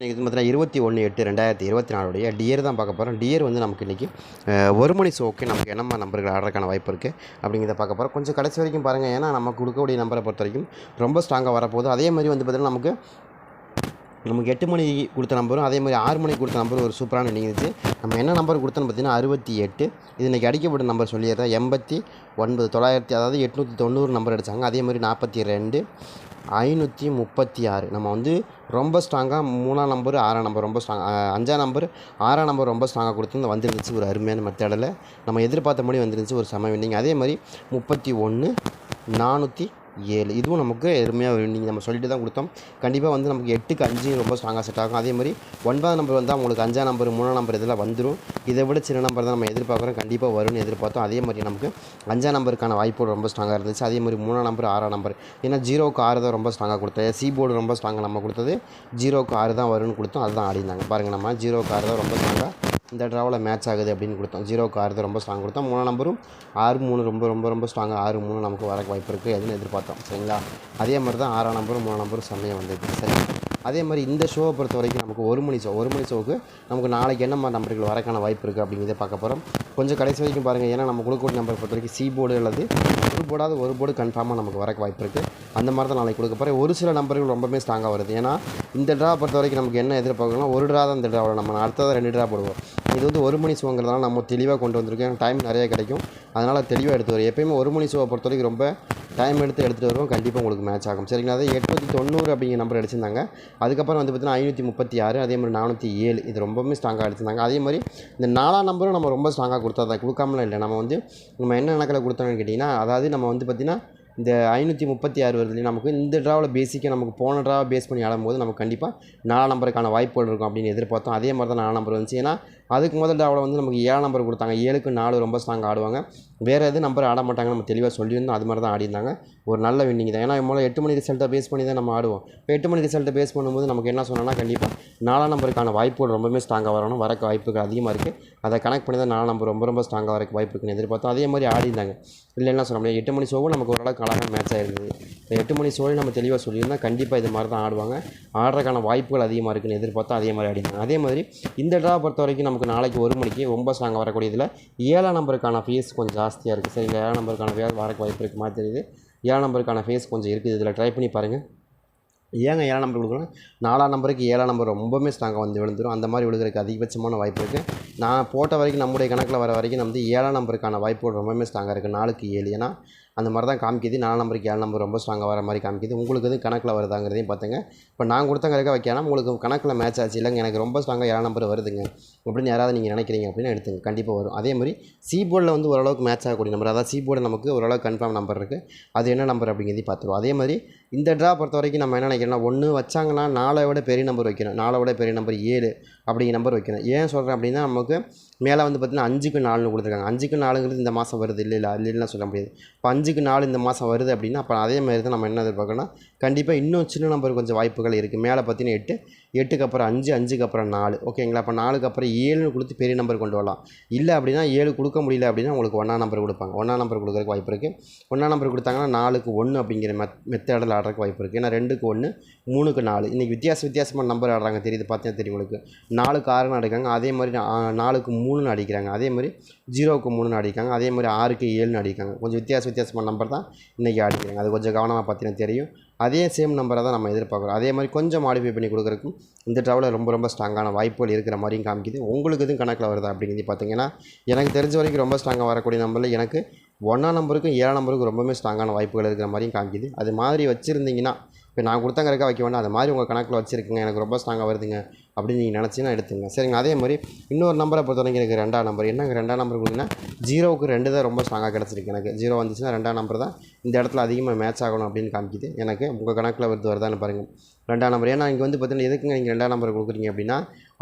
இன்றைக்கி வந்து பார்த்தீங்கன்னா இருபத்தி ஒன்று எட்டு ரெண்டாயிரத்தி இருபத்தி நாலுடைய டியர் தான் பார்க்க போகிறோம் டியர் வந்து நமக்கு இன்றைக்கி ஒரு மணி ஷோக்கு நமக்கு என்னம்மா நம்பர்கள் ஆடுறதுக்கான வாய்ப்பு இருக்குது அப்படிங்கிறத பார்க்க போகிறோம் கொஞ்சம் கடைசி வரைக்கும் பாருங்கள் ஏன்னா நம்ம கொடுக்கக்கூடிய நம்பரை பொறுத்த வரைக்கும் ரொம்ப ஸ்ட்ராங்காக வரப்போகுது. அதே மாதிரி வந்து பார்த்திங்கன்னா நமக்கு நமக்கு எட்டு மணி கொடுத்த நம்பரும் அதே மாதிரி ஆறு மணிக்கு கொடுத்த நம்பரும் ஒரு சூப்பரான இருந்துச்சு நம்ம என்ன நம்பர் கொடுத்தோன்னு பார்த்தீங்கன்னா அறுபத்தி எட்டு. இது இன்றைக்கி அடிக்கப்பட்ட நம்பர் சொல்லிடுறேன். எண்பத்தி ஒன்பது தொள்ளாயிரத்தி அதாவது எட்நூற்றி தொண்ணூறு நம்பர் அடித்தாங்க அதே மாதிரி நாற்பத்தி ரெண்டு ஐநூற்றி முப்பத்தி ஆறு. நம்ம வந்து ரொம்ப ஸ்ட்ராங்காக மூணாம் நம்பர் ஆறாம் நம்பர் ரொம்ப ஸ்ட்ராங் அஞ்சாம் நம்பர் ஆறாம் நம்பர் ரொம்ப ஸ்ட்ராங்காக கொடுத்து வந்துருந்துச்சு. ஒரு அருமையான மெத்தடில் நம்ம எதிர்பார்த்த மொழி வந்துருந்துச்சு. ஒரு சம வின்னிங் அதே மாதிரி முப்பத்தி ஒன்று நானூற்றி ஏழு. இதுவும் நமக்கு எருமையாக நீங்கள் நம்ம சொல்லிட்டு தான் கொடுத்தோம். கண்டிப்பாக வந்து நமக்கு எட்டுக்கு அஞ்சு ரொம்ப ஸ்ட்ராங்காக செட் ஆகும். அதே மாதிரி ஒன்பதாம் நம்பர் வந்தால் உங்களுக்கு அஞ்சாம் நம்பர் மூணாம் நம்பர் இதெல்லாம் வந்துடும் இதை விட சின்ன நம்பர் தான் நம்ம எதிர்பார்க்குறோம். கண்டிப்பாக வரும்னு எதிர்பார்த்தோம். அதே மாதிரி நமக்கு அஞ்சாம் நம்பருக்கான வாய்ப்பு ரொம்ப ஸ்ட்ராங்காக இருந்துச்சு. அதே மாதிரி மூணாம் நம்பர் ஆறாம் நம்பர் ஏன்னா ஜீரோவுக்கு ஆறு தான் ரொம்ப ஸ்ட்ராங்காக கொடுத்தது. சி போர்டு ரொம்ப ஸ்ட்ராங்காக நம்ம கொடுத்தது. ஜீரோவுக்கு ஆறு தான் வரும்னு கொடுத்தோம். அதுதான் ஆடினாங்க பாருங்கள் நம்ம. ஜீரோவுக்கு ஆறு தான் ரொம்ப ஸ்ட்ராங்காக இந்த ட்ராவில் மேட்ச் ஆகுது அப்படின்னு கொடுத்தோம். ஜீரோக்கு ஆறு ரொம்ப ஸ்ட்ராங் கொடுத்தோம். மூணாம் நம்பரும் ஆறு மூணு ரொம்ப ரொம்ப ரொம்ப ஸ்ட்ராங்காக ஆறு மூணு நமக்கு வர வாய்ப்பு இருக்குது எதுன்னு எதிர்பார்த்தோம். சரிங்களா? அதே மாதிரி தான் ஆறாம் நம்பரும் மூணாம் நம்பரும் செம்மையாக வந்தது. சரி. அதே மாதிரி இந்த ஷோவை பொறுத்த வரைக்கும் நமக்கு ஒரு மணி ஷோ ஒரு மணி ஷோவுக்கு நமக்கு நாளைக்கு என்ன மாதிரி நம்பர்கள் வரக்கான வாய்ப்பு இருக்குது அப்படிங்கிறத பார்க்க போகிறோம் கொஞ்சம் கடைசி வரைக்கும் பாருங்கள் ஏன்னா நம்ம கொடுக்கக்கூடிய நம்பர் பொறுத்த வரைக்கும் சி போர்டு அல்லது ஒரு போர்டாவது ஒரு போர்டு கன்ஃபார்மாக நமக்கு வரக்கு வாய்ப்பு இருக்குது அந்த மாதிரி தான் நாளைக்கு கொடுக்க போகிறேன் ஒரு சில நம்பர்கள் ரொம்பவே ஸ்ட்ராங்காக வருது. ஏன்னா இந்த ட்ரா பொறுத்த வரைக்கும் நமக்கு என்ன எதிர்பார்க்கணும் ஒரு ட்ரா தான் இந்த ட்ராவில் நம்ம அடுத்ததாக ரெண்டு ட்ரா போடுவோம். இது வந்து ஒரு மணி ஷோங்கிறதுனால நம்ம தெளிவாக கொண்டு வந்திருக்கோம் டைம் நிறைய கிடைக்கும். அதனால் தெளிவாக எடுத்து வரும் எப்பயுமே ஒரு மணி ஷோவை பொறுத்த வரைக்கும் ரொம்ப டைம் எடுத்து எடுத்துகிட்டு வருவோம். கண்டிப்பாக உங்களுக்கு மேட்ச் ஆகும். சரிங்களா? அதே எட்நூற்றி தொண்ணூறு அப்படிங்கிற நம்பர் அடிச்சிருந்தாங்க. அதுக்கப்புறம் வந்து பார்த்தீங்கன்னா ஐநூற்றி முப்பத்தி ஆறு அதே மாதிரி நானூற்றி ஏழு. இது ரொம்பவுமே ஸ்ட்ராங்காக அடிச்சிருந்தாங்க. அதே மாதிரி இந்த நாலாம் நம்பரும் நம்ம ரொம்ப ஸ்ட்ராங்காக கொடுத்தா தான் கொடுக்காமலாம் இல்லை. நம்ம வந்து நம்ம என்ன கணக்கில் கொடுத்தோம்னு கேட்டிங்கன்னா அதாவது நம்ம வந்து பார்த்திங்கன்னா இந்த ஐநூற்றி முப்பத்தி ஆறு வருது நமக்கு இந்த ட்ராவில் பேசிக்காக நமக்கு போன ட்ராவை பேஸ் பண்ணி ஆடும்போது நமக்கு கண்டிப்பாக நாலாம் நம்பருக்கான வாய்ப்புகள் இருக்கும் அப்படின்னு எதிர்பார்த்தோம். அதே மாதிரி தான் நாலாம் நம்பர் வந்துச்சு. ஏன்னா அதுக்கு முதல் ட்ராவில் வந்து நமக்கு ஏழாம் நம்பர் கொடுத்தாங்க. ஏழுக்கு நாலு ரொம்ப ஸ்ட்ராங் ஆடுவாங்க. வேறு எதுவும் நம்பர் ஆட மாட்டாங்க நம்ம தெளிவாக சொல்லியிருந்தோம். அது மாதிரி தான் ஆடிருந்தாங்க ஒரு நல்ல வின்னிங் தான். ஏன்னா முதல்ல எட்டு மணி ரிசல்ட்டை பேஸ் பண்ணி தான் நம்ம ஆடுவோம். இப்போ எட்டு மணி ரிசல்ட்டை பேஸ் பண்ணும்போது நமக்கு என்ன சொன்னால் கண்டிப்பாக நாலாம் நம்பருக்கான வாய்ப்புகள் ரொம்பவுமே ஸ்ட்ராங்காக வரணும். வரக்கு வாய்ப்புகள் அதிகமாக இருக்குது அதை கனெக்ட் பண்ணி தான் நாலாம் நம்பர் ரொம்ப ரொம்ப ஸ்ட்ராங்காக வரக்கு வாய்ப்பு இருக்குன்னு எதிர்பார்த்தோம். அதே மாதிரி ஆடிருந்தாங்க இல்லைன்னா சொல்ல முடியாது. எட்டு மணி ஷோவும் நமக்கு ஓரளவுக்கு அழகாக மேட்ச் ஆயிருந்தது. எட்டு மணி ஷோவில் நம்ம தெளிவாக சொல்லியிருந்தால் கண்டிப்பாக இது மாதிரி தான் ஆடுவாங்க. ஆடுறதுக்கான வாய்ப்புகள் அதிகமாக இருக்குன்னு எதிர்பார்த்தோம் அதே மாதிரி ஆடினாங்க அதே மாதிரி இந்த ட்ரா பொறுத்த வரைக்கும் நமக்கு நாளைக்கு ஒரு மணிக்கு ரொம்ப ஸ்ட்ராங்காக வரக்கூடியதில் ஏழாம் நம்பருக்கான ஃபீஸ் கொஞ்சம் ஜாஸ்தியாக இருக்குது சரி ஏழாம் நம்பருக்கான வே வரக்கு வாய்ப்பு இருக்குது மாதிரி தெரியுது. ஏழாம் நம்பருக்கான ஃபேஸ் கொஞ்சம் இருக்குது. இதில் ட்ரை பண்ணி பாருங்கள் ஏங்க ஏழாம் நம்பர் கொடுக்குறேன் நாலாம் நம்பருக்கு ஏழாம் நம்பர் ரொம்பவுமே ஸ்ட்ராங்காக வந்து விழுந்துடும் அந்த மாதிரி விழுகிறதுக்கு அதிகபட்சமான வாய்ப்பு இருக்குது நான் போட்ட வரைக்கும் நம்முடைய கணக்கில் வர வரைக்கும் நம்ம வந்து ஏழாம் நம்பருக்கான வாய்ப்புகள் ரொம்பவுமே ஸ்ட்ராங்காக இருக்குது நாலுக்கு ஏழு. ஏன்னா அந்த மாதிரி தான் காமிக்குது. நாலு நம்பருக்கு ஏழு நம்பர் ரொம்ப ஸ்ட்ராங்காக வர மாதிரி காமிக்குது. உங்களுக்கு இது கணக்கில் வருதாங்கிறதையும் பார்த்துங்க இப்போ நான் கொடுத்த கணக்கை வைக்கலாம் உங்களுக்கு கணக்கில் மேட்ச் ஆச்சு. இல்லைங்க எனக்கு ரொம்ப ஸ்ட்ராங்காக ஏழு நம்பர் வருதுங்க. அப்படின்னு யாராவது நீங்கள் நினைக்கிறீங்க அப்படின்னு எடுத்துங்க. கண்டிப்பாக வரும். அதே மாதிரி சி போர்டில் வந்து ஓரளவுக்கு மேட்ச் ஆகக்கூடிய நம்பர் அதாவது சி போர்டு நமக்கு ஓரளவுக்கு கன்ஃபார்ம் நம்பர் இருக்குது அது என்ன நம்பர் அப்படிங்கிறதையும் பார்த்துருவோம் அதே மாதிரி இந்த ட்ரா பொறுத்த வரைக்கும் நம்ம என்ன நினைக்கிறோம்னா ஒன்று வச்சாங்கன்னா நாளை விட பெரிய நம்பர் வைக்கணும். நாளை விட பெரிய நம்பர் ஏழு. அப்படிங்கிற நம்பர் வைக்கணும். ஏன் சொல்கிறேன் அப்படின்னா நமக்கு மேலே வந்து பார்த்திங்கன்னா அஞ்சுக்கு நாலுன்னு கொடுத்துருக்காங்க. அஞ்சுக்கு நாலுங்கிறது இந்த மாதம் வருது. இல்லை இல்லை இல்லைன்னா சொல்ல முடியாது. இப்போ அஞ்சுக்கு நாலு இந்த மாதம் வருது அப்படின்னா அப்போ அதே மாதிரி தான் நம்ம என்ன எதிர்பார்க்கணும் கண்டிப்பாக இன்னும் சின்ன நம்பர் கொஞ்சம் வாய்ப்புகள் இருக்குது மேலே பார்த்தீங்கன்னா எட்டு எட்டுக்கு அப்புறம் அஞ்சு அஞ்சுக்கு அப்புறம் நாலு. ஓகேங்களா அப்போ நாலுக்கு அப்புறம் ஏழுன்னு கொடுத்து பெரிய நம்பர் கொண்டு வரலாம். இல்லை அப்படின்னா ஏழு கொடுக்க முடியல அப்படின்னா உங்களுக்கு ஒன்றா நம்பர் கொடுப்பாங்க. ஒன்றா நம்பர் கொடுக்குறதுக்கு வாய்ப்பு இருக்குது ஒன்றா நம்பர் கொடுத்தாங்கன்னா நாலுக்கு ஒன்று அப்படிங்கிற மெத் மெத்தடில் ஆடுறதுக்கு வாய்ப்பு இருக்குது ஏன்னா ரெண்டுக்கு ஒன்று மூணுக்கு நாலு. இன்றைக்கி வித்தியாச வித்தியாசமான நம்பர் ஆடுறாங்க. தெரியுது பார்த்தீங்கன்னா தெரியும் உங்களுக்கு. நாலுக்கு ஆறுன்னு அடிக்கிறாங்க. அதே மாதிரி நாலுக்கு மூணுன்னு அடிக்கிறாங்க. அதே மாதிரி ஜீரோவுக்கு மூணுன்னு அடிக்காங்க அதே மாதிரி ஆறுக்கு ஏழுன்னு அடிக்காங்க கொஞ்சம் வித்தியாச வித்தியாசமான நம்பர் தான் இன்றைக்கி அடிக்கிறாங்க. அது கொஞ்சம் கவனமாக பார்த்தீங்கன்னா தெரியும். அதே சேம் நம்பரை தான் நம்ம எதிர்பார்க்குறோம். அதே மாதிரி கொஞ்சம் மாடிஃபை பண்ணி கொடுக்குறக்கும் இந்த ட்ராவலில் ரொம்ப ரொம்ப ஸ்ட்ராங்கான வாய்ப்புகள் இருக்கிற மாதிரியும் காமிக்குது. உங்களுக்கு எதுவும் கணக்கில் வருதா அப்படிங்கிறது பார்த்தீங்கன்னா எனக்கு தெரிஞ்ச வரைக்கும் ரொம்ப ஸ்ட்ராங்காக வரக்கூடிய நம்பரில் எனக்கு ஒன்றாம் நம்பருக்கும் ஏழாம் நம்பருக்கும் ரொம்பவே ஸ்ட்ராங்கான வாய்ப்புகள் இருக்கிற மாதிரியும் காமிக்குது. அது மாதிரி வச்சுருந்தீங்கன்னா இப்போ நான் கொடுத்தங்கிறக்கா வைக்க வேண்டாம். அது மாதிரி உங்கள் கணக்கில் வச்சுருக்குங்க. எனக்கு ரொம்ப ஸ்ட்ராங்காக வருதுங்க. அப்படின்னு நீங்கள் நினச்சிங்கன்னா எடுத்துங்க சரிங்க அதே மாதிரி இன்னொரு நம்பரை பொறுத்த வரைக்கும் எனக்கு ரெண்டாம் நம்பர். என்னங்க ரெண்டாம் நம்பர் கொடுத்தீங்கன்னா ஜீரோவுக்கு ரெண்டு தான் ரொம்ப ஸ்ட்ராங்காக கிடச்சிருக்கு. எனக்கு ஜீரோ வந்துச்சுன்னா ரெண்டாம் நம்பர் தான் இந்த இடத்துல அதிகமாக மேட்ச் ஆகணும் அப்படின்னு காமிக்குது. எனக்கு உங்கள் கணக்கில் வருது வருதான்னு பாருங்கள் ரெண்டாம் நம்பர். ஏன்னா இங்கே வந்து பார்த்தீங்கன்னா எதுக்குங்க நீங்கள் ரெண்டாம் நம்பர் கொடுக்குறீங்க அப்படின்னா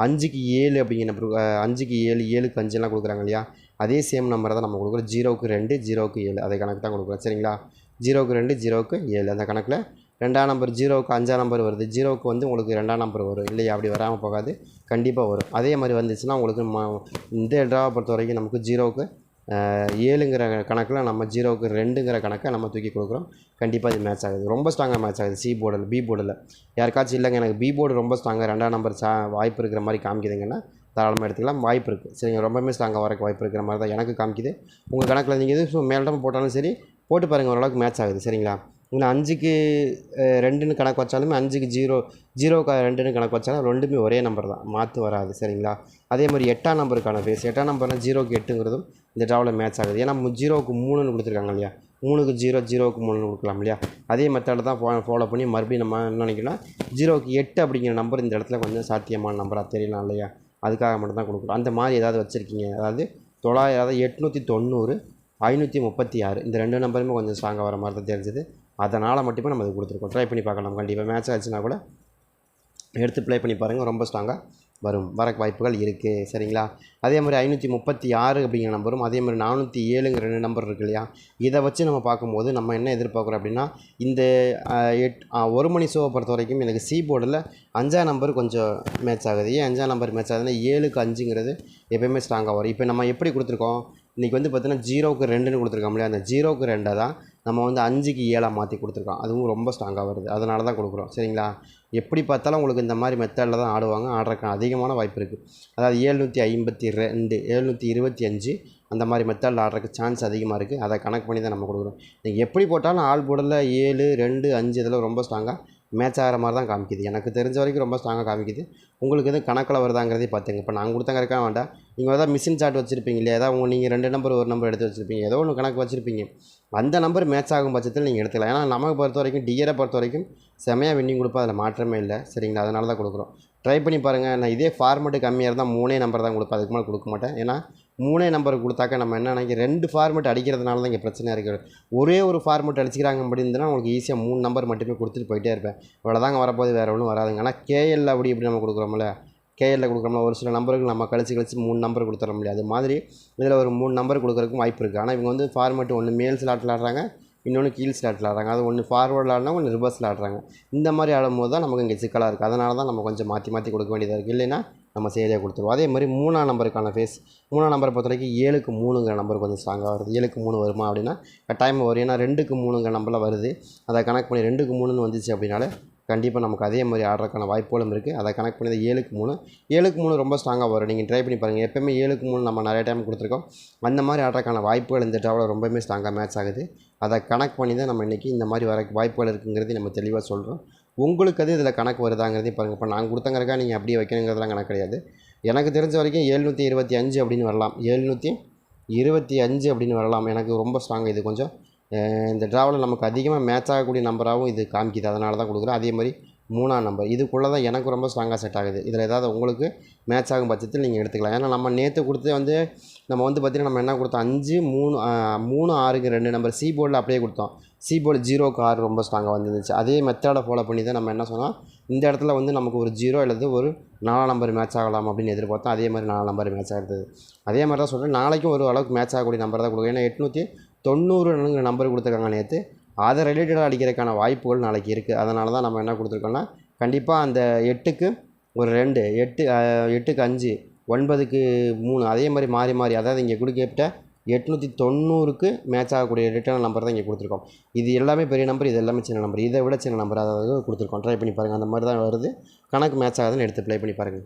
அஞ்சுக்கு ஏழு அப்படிங்கிற நம்பர் அஞ்சுக்கு ஏழு ஏழுக்கு அஞ்சுலாம் கொடுக்குறாங்க இல்லையா? அதே சேம் நம்பரை தான் நம்ம கொடுக்குறோம். ஜீரோவுக்கு ரெண்டு ஜீரோவுக்கு ஏழு. அதே கணக்கு தான் கொடுக்குறோம். சரிங்களா? ஜீரோவுக்கு ரெண்டு ஜீரோவுக்கு ஏழு. அந்த கணக்கில் ரெண்டாம் நம்பர் ஜீரோவுக்கு அஞ்சாம் நம்பர் வருது. ஜீரோவுக்கு வந்து உங்களுக்கு ரெண்டாம் நம்பர் வரும். இல்லையா அப்படி வராமல் போகாது. கண்டிப்பாக வரும். அதே மாதிரி வந்துச்சுன்னா உங்களுக்கு ம இந்த ட்ராவை பொறுத்த வரைக்கும் நமக்கு ஜீரோவுக்கு ஏழுங்கிற கணக்கில் நம்ம ஜீரோவுக்கு ரெண்டுங்கிற கணக்கை நம்ம தூக்கி கொடுக்குறோம். கண்டிப்பாக இது மேட்ச் ஆகுது. ரொம்ப ஸ்ட்ராங்காக மேட்ச் ஆகுது. சி போர்டில் பி போர்டில் யாருக்காச்சும் இல்லைங்க எனக்கு பி போர்டு ரொம்ப ஸ்ட்ராங்காக ரெண்டாம் நம்பர் சா வாய்ப்பு இருக்கிற மாதிரி காமிக்குதுங்கன்னா தாராளமாக எடுத்துக்கலாம். வாய்ப்பு இருக்குது சரிங்க ரொம்பவுமே ஸ்ட்ராங்காக வரக்கு வாய்ப்பு இருக்கிற மாதிரி தான் எனக்கு காமிக்குது. உங்கள் கணக்கில் நீங்கள் எதுவும் மேலிடம் போட்டாலும் சரி போட்டு பாருங்கள் ஓரளவுக்கு மேட்ச் ஆகுது. சரிங்களா? இன்னும் அஞ்சுக்கு ரெண்டுன்னு கணக்கு வச்சாலுமே அஞ்சுக்கு ஜீரோ ஜீரோக்கு ரெண்டுன்னு கணக்கு வச்சாலும் ரெண்டுமே ஒரே நம்பர் தான். மாற்று வராது சரிங்களா? அதே மாதிரி எட்டாம் நம்பருக்கான ஃபேஸ் எட்டாம் நம்பர்னால் ஜீரோக்கு எட்டுங்கிறதும் இந்த ட்ராவில் மேட்ச் ஆகுது. ஏன்னா ஜீரோவுக்கு மூணுன்னு கொடுத்துருக்காங்க இல்லையா? மூணுக்கு ஜீரோ ஜீரோவுக்கு மூணுன்னு கொடுக்கலாம் இல்லையா? அதே மெத்தடில் தான் ஃபாலோ பண்ணி மறுபடியும் நம்ம என்ன நினைக்கலாம் ஜீரோவுக்கு எட்டு அப்படிங்கிற நம்பர் இந்த இடத்துல கொஞ்சம் சாத்தியமான நம்பராக தெரியலாம் இல்லையா? அதுக்காக மட்டும் தான் கொடுக்குறோம். அந்த மாதிரி ஏதாவது வச்சுருக்கீங்க. அதாவது தொள்ளாயிரம் அதாவது எட்நூற்றி தொண்ணூறு ஐநூற்றி முப்பத்தி ஆறு. இந்த ரெண்டு நம்பருமே கொஞ்சம் ஸ்ட்ராங்காக வர மாதிரி தான் தெரிஞ்சது. அதனால் மட்டுமே நம்ம இது கொடுத்துருக்கோம். ட்ரை பண்ணி பார்க்கலாம். கண்டிப்பாக மேட்ச் ஆச்சுன்னா கூட எடுத்து ப்ளே பண்ணி பாருங்கள் ரொம்ப ஸ்ட்ராங்காக வரும். வர வாய்ப்புகள் இருக்குது சரிங்களா? அதே மாதிரி ஐநூற்றி முப்பத்தி ஆறு அப்படிங்கிற நம்பரும் அதே மாதிரி நானூற்றி ஏழுங்கிற ரெண்டு நம்பர் இருக்கு இல்லையா? இதை வச்சு நம்ம பார்க்கும்போது நம்ம என்ன எதிர்பார்க்குறோம் அப்படின்னா இந்த எட் ஒரு மணி ஷோவை பொறுத்த வரைக்கும் எனக்கு சி போர்டில் அஞ்சாம் நம்பர் கொஞ்சம் மேட்ச் ஆகுது. ஏன் அஞ்சாம் நம்பர் மேட்ச் ஆகுதுன்னா ஏழுக்கு அஞ்சுங்கிறது எப்பயுமே ஸ்ட்ராங்காக வரும். இப்போ நம்ம எப்படி கொடுத்துருக்கோம்? இன்றைக்கி வந்து பார்த்தீங்கன்னா ஜீரோவுக்கு ரெண்டுன்னு கொடுத்துருக்கோம் இல்லையா? அந்த ஜீரோவுக்கு ரெண்டை தான் நம்ம வந்து அஞ்சுக்கு ஏழாக மாற்றி கொடுத்துருக்கோம். அதுவும் ரொம்ப ஸ்ட்ராங்காக வருது. அதனால தான் கொடுக்குறோம். சரிங்களா? எப்படி பார்த்தாலும் உங்களுக்கு இந்த மாதிரி மெத்தடில் தான் ஆடுவாங்க. ஆடுறதுக்கு அதிகமான வாய்ப்பு இருக்குது அதாவது ஏழ்நூற்றி ஐம்பத்தி ரெண்டு ஏழ்நூற்றி இருபத்தி அஞ்சு அந்த மாதிரி மெத்தடில் ஆடுறதுக்கு சான்ஸ் அதிகமாக இருக்குது அதை கணக்கு பண்ணி தான் நம்ம கொடுக்குறோம். நீங்கள் எப்படி போட்டாலும் ஆள் போர்டில் ஏழு ரெண்டு அஞ்சு இதெல்லாம் ரொம்ப ஸ்ட்ராங்காக மேட்ச் ஆகிற மாதிரி தான் காமிக்குது. எனக்கு தெரிஞ்ச வரைக்கும் ரொம்ப ஸ்ட்ராங்காக காமிக்குது. உங்களுக்கு எதுவும் கணக்கில் வருதாங்கிறதே பார்த்துங்க. இப்போ நான் கொடுத்தங்க இருக்கா வேண்டாம் நீங்கள் ஏதாவது மிஷின் சார்ட் வச்சுருப்பீங்க இல்லையா? ஏதாவது உங்கள் நீங்கள் ரெண்டு நம்பர் ஒரு நம்பர் எடுத்து வச்சுருப்பீங்க. ஏதோ ஒன்று கணக்கு வச்சுருப்பீங்க. அந்த நம்பர் மேட்ச் ஆகும் பட்சத்தில் நீங்கள் எடுத்துக்கலாம். ஏன்னா நமக்கு பொறுத்த வரைக்கும் டியரை பொறுத்த வரைக்கும் செமையாக வின்னிங் கொடுப்போம். அதில் மாற்றமே இல்லை. சரிங்களா? அதனால தான் கொடுக்குறோம். ட்ரை பண்ணி பாருங்கள் நான் இதே ஃபார்மெட்டு கம்மியாக இருந்தால் மூணே நம்பர் தான் கொடுப்பேன். அதுக்கு மேலே கொடுக்க மாட்டேன். ஏன்னா மூணே நம்பர் கொடுத்தாக்க நம்ம என்ன நினைக்க ரெண்டு ஃபார்மெட் அடிக்கிறதுனால தான் இங்கே பிரச்சனையாக இருக்குது ஒரே ஒரு ஃபார்மெட் அடிச்சிக்கிறாங்க அப்படின்னா உங்களுக்கு ஈஸியாக மூணு நம்பர் மட்டுமே கொடுத்துட்டு போயிட்டே இருப்பேன். இவ்வளோதாங்க வரப்போது வேறு ஒன்றும் வராதுங்க. ஆனால் கேஎல் அப்படி இப்படி நம்ம கொடுக்குறோம்ல. கேஎல்ல கொடுக்குறோம்ல ஒரு சில நம்பருக்கு நம்ம கழிச்சு கழிச்சு மூணு நம்பர் கொடுத்துட முடியாது. அது மாதிரி இதில் ஒரு மூணு நம்பர் கொடுக்குறதுக்கும் வாய்ப்பு இருக்குது ஆனால் இவங்க வந்து ஃபார்மெட் ஒன்று மேல் ஸ்லாட்டில் ஆடுறாங்க இன்னொன்று கீழ் ஸ்லாட்டில் ஆடுறாங்க. அது ஒன்று ஃபார்வர்டில் ஆடினா ஒன்று ரிவர்ஸில் ஆடுறாங்க. இந்த மாதிரி ஆடும்போது தான் நமக்கு இங்கே சிக்கலாக இருக்குது அதனால தான் நம்ம கொஞ்சம் மாற்றி மாற்றி கொடுக்க வேண்டியதாக இருக்குது இல்லைன்னா நம்ம செயலியாக கொடுத்துருவோம். அதே மாதிரி மூணாம் நம்பருக்கான ஃபேஸ் மூணாம் நம்பரை பொறுத்த வரைக்கும் ஏழுக்கு மூணுங்கிற நம்பர் கொஞ்சம் ஸ்ட்ராங்காக வருது. ஏழுக்கு மூணு வருமா அப்படின்னா கட்டாயம் வரும். ஏன்னா ரெண்டுக்கு மூணுங்கிற நம்பரில் வருது. அதை கணக்கு பண்ணி ரெண்டுக்கு மூணுன்னு வந்துச்சு அப்படின்னால கண்டிப்பாக நமக்கு அதே மாதிரி ஆடுறதுக்கான வாய்ப்புகளும் இருக்குது அதை கணக்கு பண்ணி ஏழுக்கு மூணு ஏழுக்கு மூணு ரொம்ப ஸ்ட்ராங்காக வரும். நீங்கள் ட்ரை பண்ணி பாருங்கள் எப்போயுமே ஏழுக்கு மூணு நம்ம நிறைய டைம் கொடுத்துருக்கோம். அந்த மாதிரி ஆடுறதுக்கான வாய்ப்புகள் இந்த ட்ராவில் ரொம்பவுமே ஸ்ட்ராங்காக மேட்ச் ஆகுது. அதை கணக்கு பண்ணி தான் நம்ம இன்றைக்கி இந்த மாதிரி வர வாய்ப்புகள் இருக்குங்கிறது நம்ம தெளிவாக சொல்கிறோம் உங்களுக்கு அது இதில் கணக்கு வருதாங்கிறதையும் பாருங்கள் இப்போ நான் கொடுத்தங்கிறக்கா நீங்கள் அப்படியே வைக்கணுங்கிறதுலாம் கணக்கு கிடையாது. எனக்கு தெரிஞ்ச வரைக்கும் எழுநூற்றி இருபத்தி அஞ்சு அப்படின்னு வரலாம். எழுநூற்றி இருபத்தி அஞ்சு அப்படின்னு வரலாம். எனக்கு ரொம்ப ஸ்ட்ராங் இது கொஞ்சம். இந்த ட்ராவலில் நமக்கு அதிகமாக மேட்ச் ஆகக்கூடிய நம்பராகவும் இது காமிக்குது. அதனால தான் கொடுக்குறேன் அதே மாதிரி மூணாம் நம்பர் இதுக்குள்ளே தான் எனக்கு ரொம்ப ஸ்ட்ராங்காக செட் ஆகுது. இதில் ஏதாவது உங்களுக்கு மேட்ச் ஆகும் பட்சத்தில் நீங்கள் எடுத்துக்கலாம். ஏன்னா நம்ம நேற்று கொடுத்து வந்து நம்ம வந்து பார்த்திங்கன்னா நம்ம என்ன கொடுத்தோம்? அஞ்சு மூணு மூணு ஆறுக்கு ரெண்டு நம்பர் சி போர்டில் அப்படியே கொடுத்தோம். சி போர்டு ஜீரோக்கு ஆறு ரொம்ப ஸ்ட்ராங்காக வந்துருந்துச்சு. அதே மெத்தடை ஃபாலோ பண்ணி தான் நம்ம என்ன சொன்னால் இந்த இடத்துல வந்து நமக்கு ஒரு ஜீரோ அல்லது ஒரு நாலாம் நம்பர் மேட்ச் ஆகலாம் அப்படின்னு எதிர்பார்த்தோம். அதே மாதிரி நாலாம் நம்பர் மேட்ச் ஆகுது. அதே மாதிரி தான் சொல்கிறேன் நாளைக்கும் ஒரு அளவுக்கு மேட்ச் ஆகக்கூடிய நம்பர் தான் கொடுக்கும் ஏன்னா எட்நூற்றி தொண்ணூறுங்கிற நம்பர் கொடுத்துருக்காங்க நேற்று அதை ரிலேட்டடாக அடிக்கிறதுக்கான வாய்ப்புகள் நாளைக்கு இருக்குது அதனால தான் நம்ம என்ன கொடுத்துருக்கோன்னா கண்டிப்பாக அந்த எட்டுக்கு ஒரு ரெண்டு எட்டு எட்டுக்கு அஞ்சு ஒன்பதுக்கு மூணு அதே மாதிரி மாறி மாறி அதாவது இங்கே கொடுக்கப்பட்ட எட்நூற்றி தொண்ணூறுக்கு மேட்ச் ஆகக்கூடிய ரிட்டர்ன் நம்பர் தான் இங்கே கொடுத்துருக்கோம். இது எல்லாமே பெரிய நம்பர் இது எல்லாமே சின்ன நம்பர் இதை விட சின்ன நம்பர் அதாவது கொடுத்துருக்கோம். ட்ரை பண்ணி பாருங்கள் அந்த மாதிரி தான் வருது. கணக்கு மேட்ச் ஆகுதுன்னு எடுத்து ப்ளே பண்ணி பாருங்கள்